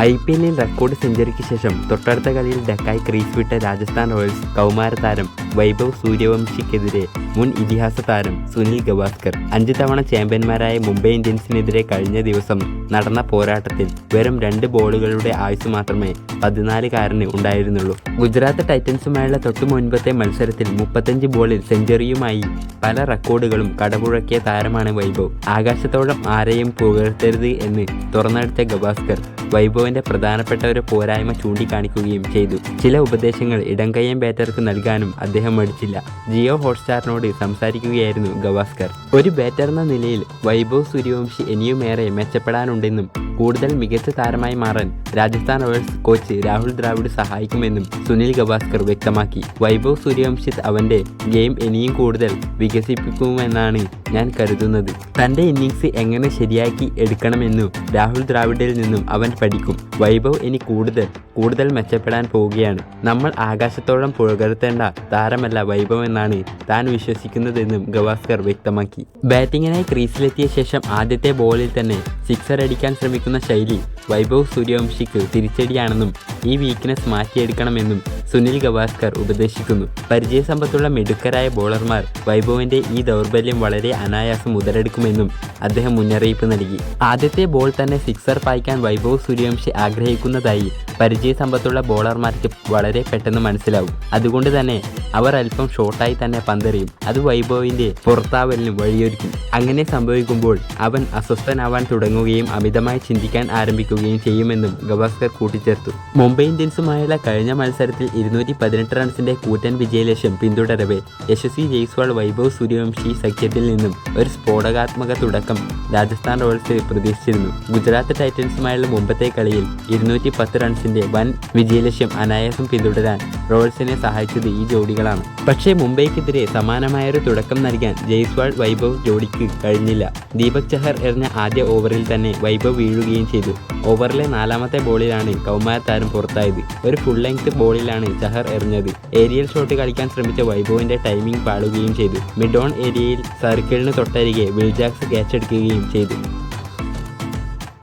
I P എല്ലിൽ record സെഞ്ചുറിക്ക് ശേഷം തൊട്ടടുത്ത കളിയിൽ ഡക്കായി ക്രീസ് വിട്ട രാജസ്ഥാൻ റോയൽസ് കൗമാര താരം വൈഭവ് സൂര്യവംശിക്കെതിരെ മുൻ ഇതിഹാസ താരം സുനിൽ ഗവാസ്കർ അഞ്ച് തവണ ചാമ്പ്യന്മാരായ മുംബൈ ഇന്ത്യൻസിനെതിരെ കഴിഞ്ഞ ദിവസം നടന്ന പോരാട്ടത്തിൽ വെറും രണ്ട് ബോളുകളുടെ ആയുസ് മാത്രമേ പതിനാലുകാരന് ഉണ്ടായിരുന്നുള്ളൂ. ഗുജറാത്ത് ടൈറ്റൻസുമായുള്ള തൊട്ടു മുൻപത്തെ മത്സരത്തിൽ മുപ്പത്തഞ്ച് ബോളിൽ സെഞ്ചുറിയുമായി പല റെക്കോർഡുകളും കടപുഴക്കിയ താരമാണ് വൈഭവ്. ആകാശത്തോളം ആരെയും പുകഴ്ത്തരുത് എന്ന് തുറന്നടിച്ച ഗവാസ്കർ വൈഭവിന്റെ പ്രധാനപ്പെട്ട ഒരു പോരായ്മ ചൂണ്ടിക്കാണിക്കുകയും ചെയ്തു. ചില ഉപദേശങ്ങൾ ഇടംകയ്യം ബാറ്റർക്ക് നൽകാനും അദ്ദേഹം മടിച്ചില്ല. ജിയോ ഹോട്ട്സ്റ്റാറിനോട് സംസാരിക്കുകയായിരുന്നു ഗവാസ്കർ. ഒരു ബാറ്റർ എന്ന നിലയിൽ വൈഭവ് സൂര്യവംശി ഇനിയുമേറെ മെച്ചപ്പെടാനുണ്ടെന്നും കൂടുതൽ മികച്ച താരമായി മാറാൻ രാജസ്ഥാൻ റോയൽസ് കോച്ച് രാഹുൽ ദ്രാവിഡ് സഹായിക്കുമെന്നും സുനിൽ ഗവാസ്കർ വ്യക്തമാക്കി. വൈഭവ് സൂര്യവംശി അവന്റെ ഗെയിം ഇനിയും കൂടുതൽ വികസിപ്പിക്കുമെന്നാണ് ഞാൻ കരുതുന്നത്. തന്റെ ഇന്നിങ്സ് എങ്ങനെ ശരിയാക്കി എടുക്കണമെന്നു രാഹുൽ ദ്രാവിഡിൽ നിന്നും അവൻ പഠിക്കും. വൈഭവ് ഇനി കൂടുതൽ കൂടുതൽ മെച്ചപ്പെടാൻ പോവുകയാണ്. നമ്മൾ ആകാശത്തോളം പുഴകരുത്തേണ്ട താരമല്ല വൈഭവ് എന്നാണ് താൻ വിശ്വസിക്കുന്നതെന്നും ഗവാസ്കർ വ്യക്തമാക്കി. ബാറ്റിങ്ങിനായി ക്രീസിലെത്തിയ ശേഷം ആദ്യത്തെ ബോളിൽ തന്നെ സിക്സർ അടിക്കാൻ ശ്രമിക്കുന്ന ശൈലി വൈഭവ് സൂര്യവംശിക്ക് തിരിച്ചടിയാണെന്നും ഈ വീക്ക്നെസ് മാറ്റിയെടുക്കണമെന്നും സുനിൽ ഗവാസ്കർ ഉപദേശിക്കുന്നു. പരിചയസമ്പത്തുള്ള മിടുക്കരായ ബോളർമാർ വൈഭവിന്റെ ഈ ദൗർബല്യം വളരെ അനായാസം മുതലെടുക്കുമെന്നും അദ്ദേഹം മുന്നറിയിപ്പ് നൽകി. ആദ്യത്തെ ബോൾ തന്നെ സിക്സർ പായിക്കാൻ വൈഭവ് സൂര്യവംശി ആഗ്രഹിക്കുന്നതായി പരിചയസമ്പത്തുള്ള ബോളർമാർക്ക് വളരെ പെട്ടെന്ന് മനസ്സിലാവും. അതുകൊണ്ട് തന്നെ അവർ അല്പം ഷോർട്ടായി തന്നെ പന്തെറിയും. അത് വൈഭവിന്റെ പുറത്താവലിന് വഴിയൊരുക്കും. അങ്ങനെ സംഭവിക്കുമ്പോൾ അവൻ അസ്വസ്ഥനാവാൻ തുടങ്ങുകയും അമിതമായി ചിന്തിക്കാൻ ആരംഭിക്കുകയും ചെയ്യുമെന്നും ഗവാസ്കർ കൂട്ടിച്ചേർത്തു. മുംബൈ ഇന്ത്യൻസുമായുള്ള കഴിഞ്ഞ മത്സരത്തിൽ ഇരുന്നൂറ്റി പതിനെട്ട് റൺസിന്റെ കൂറ്റൻ വിജയലക്ഷ്യം പിന്തുടരവെ. യശസ്വി ജയ്സ്വാൾ വൈഭവ് സൂര്യവംശി സഖ്യത്തിൽ നിന്നും ഒരു സ്ഫോടകാത്മക തുടക്കം രാജസ്ഥാൻ റോയൽസ് പ്രതീക്ഷിച്ചിരുന്നു. ഗുജറാത്ത് ടൈറ്റൻസുമായുള്ള മുമ്പത്തെ കളിയിൽ ഇരുന്നൂറ്റി പത്ത് റൺസിന്റെ വൻ വിജയലക്ഷ്യം അനായാസം പിന്തുടരാൻ റോയൽസിനെ സഹായിച്ചത് ഈ ജോഡികളാണ്. പക്ഷേ മുംബൈക്കെതിരെ സമാനമായൊരു തുടക്കം നൽകാൻ ജയ്സ്വാൾ വൈഭവ് ജോഡിക്ക് കഴിഞ്ഞില്ല. ദീപക് ചഹർ എറിഞ്ഞ ആദ്യ ഓവറിൽ തന്നെ വൈഭവ് വീഴുകയും ചെയ്തു. ഓവറിലെ നാലാമത്തെ ബോളിലാണ് കൗമാര താരം പുറത്തായത്. ഒരു ഫുൾ ലെങ്ത് ബോളിലാണ് ചഹർ എറിഞ്ഞത്. ഏരിയൽ ഷോട്ട് കളിക്കാൻ ശ്രമിച്ച വൈഭവിന്റെ ടൈമിംഗ് പാടുകയും ചെയ്തു. മിഡോൺ ഏരിയയിൽ സർക്കിളിന് തൊട്ടരികെ വിൽജാക്സ് ക്യാച്ച് എടുക്കുകയും ചെയ്തു.